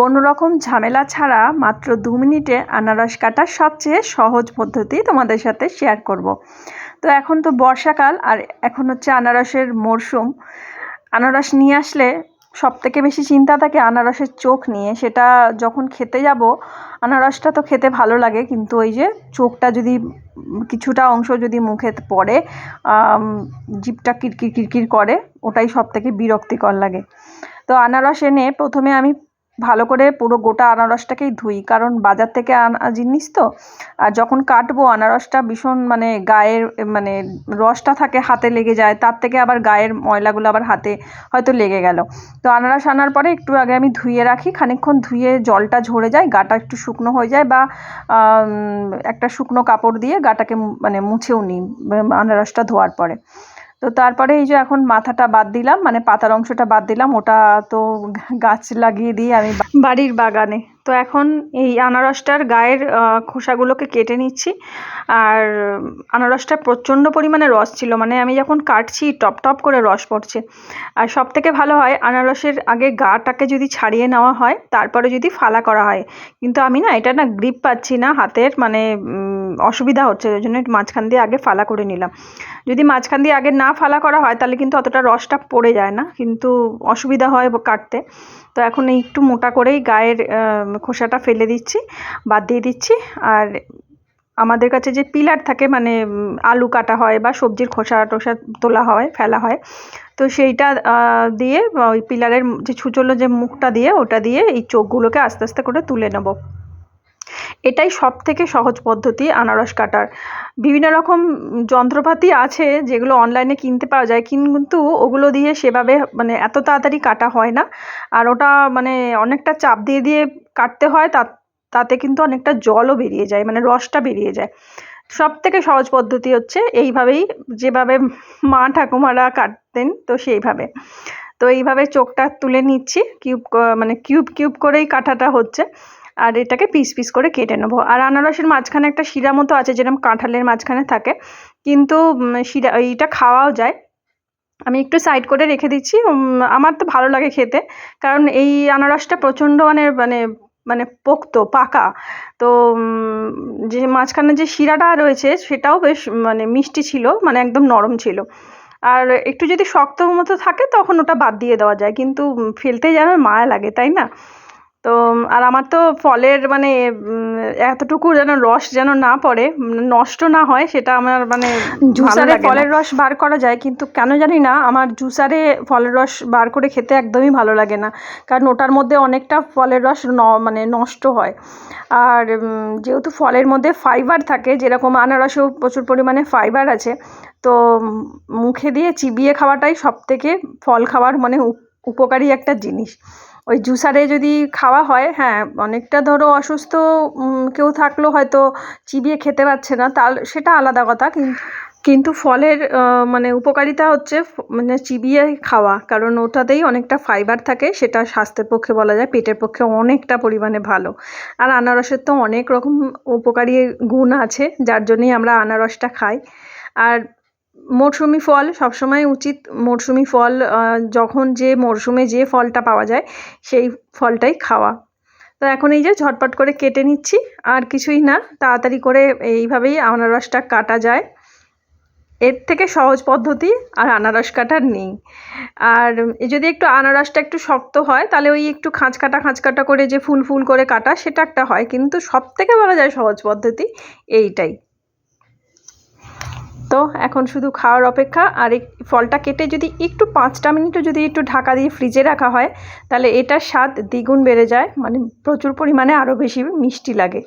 কোনো রকম ঝামেলা ছাড়া মাত্র দু মিনিটে আনারস কাটার সবচেয়ে সহজ পদ্ধতি তোমাদের সাথে শেয়ার করব। তো এখন তো বর্ষাকাল আর এখন হচ্ছে আনারসের মরশুম আনারস নিয়ে আসলে সব থেকে বেশি চিন্তা থাকে আনারসের চোখ নিয়ে। সেটা যখন খেতে যাব, আনারসটা তো খেতে ভালো লাগে, কিন্তু ওই যে চোখটা যদি কিছুটা অংশ যদি মুখে পড়ে জিপটা কিরকির কিরকির করে, ওটাই সব থেকে বিরক্তিকর লাগে। তো আনারস এনে প্রথমে আমি ভালো করে পুরো গোটা আনারসটাকেই ধুই, কারণ বাজার থেকে আনা জিনিস তো। আর যখন কাটবো, আনারসটা ভীষণ মানে গায়ের মানে রসটা থাকে হাতে লেগে যায়, তার থেকে আবার গায়ের ময়লাগুলো আবার হাতে হয়তো লেগে গেল। তো আনারস আনার পরে একটু আগে আমি ধুয়ে রাখি, খানিকক্ষণ ধুয়ে জলটা ঝরে যায়, গাটা একটু শুকনো হয়ে যায় বা একটা শুকনো কাপড় দিয়ে গাটাকে মানে মুছেও নিই আনারসটা ধোয়ার পরে। তো তারপরে এই যে এখন মাথাটা বাদ দিলাম মানে পাতার অংশটা বাদ দিলাম, ওটা তো গাছ লাগিয়ে দিই আমি বাড়ির বাগানে তো এখন এই আনারসটার গায়ের খোসাগুলোকে কেটে নিচ্ছি। আর আনারসটা প্রচণ্ড পরিমাণে রস ছিল মানে আমি যখন কাটছি, টপ টপ করে রস পড়ছে। আর সব থেকে ভালো হয়, আনারসের আগে গাটাকে যদি ছাড়িয়ে নেওয়া হয়, তারপরে যদি ফালা করা হয়। কিন্তু আমি না, এটা না গ্রিপ পাচ্ছি না হাতের মানে অসুবিধা হচ্ছে, ওই জন্য মাঝখান দিয়ে আগে ফালা করে নিলাম। যদি মাঝখান দিয়ে আগে না ফালা করা হয়, তাহলে কিন্তু অতটা রসটা পড়ে যায় না, কিন্তু অসুবিধা হয় কাটতে। তো এখন একটু মোটা করেই গায়ের খোসাটা ফেলে দিচ্ছি, বাদ দিয়ে দিচ্ছি। আর আমাদের কাছে যে পিলার থাকে মানে আলু কাটা হয় বা সবজির খোসা টোসা তোলা হয়, ফেলা হয়, তো সেইটা দিয়ে ওই পিলারের যে ছুচলো যে মুখটা দিয়ে, ওটা দিয়ে এই চোখগুলোকে আস্তে আস্তে করে তুলে নেব। এটাই সব থেকে সহজ পদ্ধতি আনারস কাটার। বিভিন্ন রকম যন্ত্রপাতি আছে যেগুলো অনলাইনে কিনতে পাওয়া যায়, কিন্তু ওগুলো দিয়ে সেভাবে মানে এত তাড়াতাড়ি কাটা হয় না। আর ওটা মানে অনেকটা চাপ দিয়ে দিয়ে কাটতে হয়, তা তাতে কিন্তু অনেকটা জলও বেরিয়ে যায় মানে রসটা বেরিয়ে যায়। সব থেকে সহজ পদ্ধতি হচ্ছে এইভাবেই যেভাবে মা ঠাকুমারা কাটতেন, তো সেইভাবে। তো এইভাবে চোখটা তুলে নিচ্ছি, কিউব মানে কিউব কিউব করেই কাটাটা হচ্ছে। আর এটাকে পিস পিস করে কেটে নেব। আর আনারসের মাঝখানে একটা শিরা মতো আছে, যেরকম কাঁঠালের মাঝখানে থাকে। কিন্তু শিরা, এইটা খাওয়াও যায়। আমি একটু সাইড করে রেখে দিচ্ছি। আমার তো ভালো লাগে খেতে। কারণ এই আনারসটা প্রচণ্ড মানে মানে মানে পোক্ত, পাকা। তো যে মাঝখানে যে শিরাটা রয়েছে, সেটাও বেশ মানে মিষ্টি ছিল মানে একদম নরম ছিল। আর একটু যদি শক্ত মতো থাকে, তখন ওটা বাদ দিয়ে দেওয়া যায়। কিন্তু ফেলতে যেন মায়া লাগে, তাই না? তো আর আমার তো ফলের মানে এতটুকু যেন রস যেন না পড়ে নষ্ট না হয় সেটা আমার মানে জুসারে ফলের রস বার করা যায় কিন্তু কেন জানি না আমার জুসারে ফলের রস বার করে খেতে একদমই ভালো লাগে না। কারণ ওটার মধ্যে অনেকটা ফলের রস ন মানে নষ্ট হয়। আর যেহেতু ফলের মধ্যে ফাইবার থাকে যেরকম আনারসেও প্রচুর পরিমাণে ফাইবার আছে তো মুখে দিয়ে চিবিয়ে খাওয়াটাই সব থেকে ফল খাওয়ার মানে উপকারী একটা জিনিস। ওই জুসারে যদি খাওয়া হয় হ্যাঁ অনেকটা ধরো অসুস্থ কেউ থাকলেও হয়তো চিবিয়ে খেতে পারছে না তার সেটা আলাদা কথা কিন্তু ফলের মানে উপকারিতা হচ্ছে মানে চিবিয়ে খাওয়া, কারণ ওটাতেই অনেকটা ফাইবার থাকে, সেটা স্বাস্থ্যের পক্ষে বলা যায়, পেটের পক্ষে অনেকটা পরিমাণে ভালো। আর আনারসের তো অনেক রকম উপকারী গুণ আছে, যার জন্যই আমরা আনারসটা খাই। আর মরশুমি ফল সবসময় উচিত মরশুমি ফল যখন যে মরশুমে যে ফলটা পাওয়া যায় সেই ফলটাই খাওয়া। তো এখন এই যে ঝটপট করে কেটে নিচ্ছি, আর কিছুই না, তাড়াতাড়ি করে এইভাবেই আনারসটা কাটা যায়। এর থেকে সহজ পদ্ধতি আর আনারস কাটার নেই। আর যদি একটু আনারসটা একটু শক্ত হয়, তাহলে ওই একটু খাঁচ কাটা খাঁচ কাটা করে যে ফুল ফুল করে কাটা, সেটা একটা হয়। কিন্তু সব থেকে বলা যায় সহজ পদ্ধতি এইটাই। তো এখন শুধু খাওয়ার অপেক্ষা, আর এই ফলটা কেটে যদি একটু পাঁচটা মিনিটও যদি একটু ঢাকা দিয়ে ফ্রিজে রাখা হয়, তাহলে এটার স্বাদ দ্বিগুণ বেড়ে যায় মানে প্রচুর পরিমাণে আরও বেশি মিষ্টি লাগে।